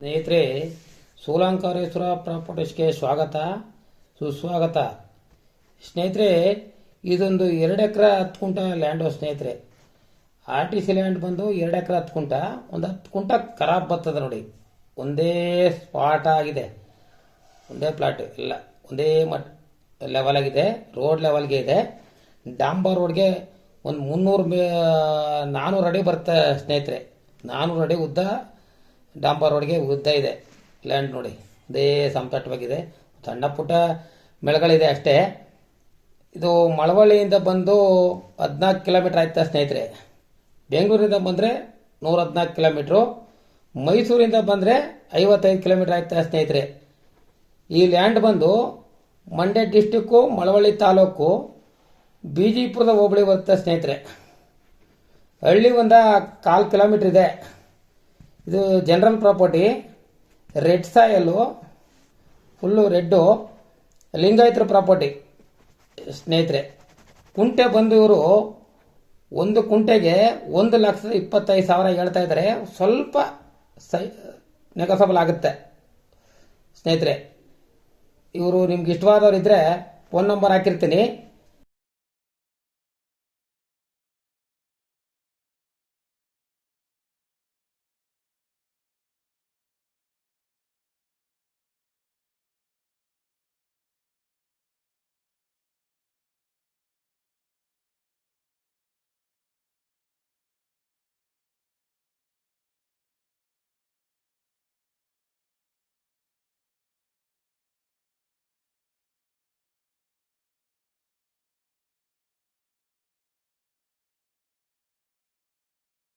ಸ್ನೇಹಿತರೆ, ಸೋಲಾಂಕಾರೇಶ್ವರ ಪ್ರಾಪರ್ಟೀಸ್ಗೆ ಸ್ವಾಗತ, ಸುಸ್ವಾಗತ. ಸ್ನೇಹಿತರೆ, ಇದೊಂದು ಎರಡು ಎಕರೆ ಹತ್ತು ಕುಂಟ ಲ್ಯಾಂಡು ಸ್ನೇಹಿತರೆ. ಆರ್ ಟಿ ಸಿ ಲ್ಯಾಂಡ್ ಬಂದು ಎರಡು ಎಕರೆ ಹತ್ತು ಕುಂಟ ಒಂದು ಹತ್ತು ಕುಂಟ ಖರಾಬ್ ಬರ್ತದೆ ನೋಡಿ. ಒಂದೇ ಸ್ಪಾಟ್ ಆಗಿದೆ. ಒಂದೇ ಪ್ಲಾಟ್ ಇಲ್ಲ, ಒಂದೇ ಮಟ್ ಲೆವೆಲ್ ಆಗಿದೆ ರೋಡ್ ಲೆವೆಲ್ಗೆ ಇದೆ. ಡಾಂಬರ್ ರೋಡ್ಗೆ ಒಂದು ಮುನ್ನೂರು ನಾನ್ನೂರು ಅಡಿ ಬರುತ್ತೆ ಸ್ನೇಹಿತರೆ. ನಾನ್ನೂರು ಅಡಿ ಉದ್ದ ಡಾಂಬರ್ ರೋಡ್ಗೆ ಉದ್ದ ಇದೆ. ಲ್ಯಾಂಡ್ ನೋಡಿ. ಅದೇ ಸಮತಟ್ಟವಾಗಿದೆ ಸಣ್ಣ ಪುಟ್ಟ ಮೆಳಗಳಿದೆ ಅಷ್ಟೇ. ಇದು ಮಳವಳ್ಳಿಯಿಂದ ಬಂದು ಹದಿನಾಲ್ಕು ಕಿಲೋಮೀಟ್ರ್ ಆಯ್ತಾ ಸ್ನೇಹಿತರೆ. ಬೆಂಗಳೂರಿಂದ ಬಂದರೆ ನೂರ ಹದಿನಾಲ್ಕು ಕಿಲೋಮೀಟ್ರು. ಮೈಸೂರಿಂದ ಬಂದರೆ ಐವತ್ತೈದು ಕಿಲೋಮೀಟ್ರ್ ಆಯ್ತಾ ಸ್ನೇಹಿತರೆ. ಈ ಲ್ಯಾಂಡ್ ಬಂದು ಮಂಡ್ಯ ಡಿಸ್ಟಿಕ್ಕು, ಮಳವಳ್ಳಿ ತಾಲೂಕು, ಬಿಜಿಪುರದ ಹೋಬಳಿ ಬರುತ್ತೆ ಸ್ನೇಹಿತರೆ. ಹಳ್ಳಿ ಒಂದು ಕಾಲು ಕಿಲೋಮೀಟ್ರ್ ಇದೆ. ಇದು general property red soil full red ಲಿಂಗಾಯತರ property ಸ್ನೇಹಿತರೆ. ಕುಂಟೆ ಬಂದು ಒಂದು ಕುಂಟೆಗೆ ಒಂದು ಲಕ್ಷದ ಇಪ್ಪತ್ತೈದು ಸಾವಿರ ಹೇಳ್ತಾ ಇದ್ದಾರೆ. ಸ್ವಲ್ಪ ಸೈ ನೆಗಸಬಲ್ ಆಗುತ್ತೆ. ಸ್ನೇಹಿತರೆ, ಇವರು ನಿಮ್ಗೆ ಇಷ್ಟವಾದವ್ರು ಇದ್ದರೆ ಫೋನ್ ನಂಬರ್ ಹಾಕಿರ್ತೀನಿ.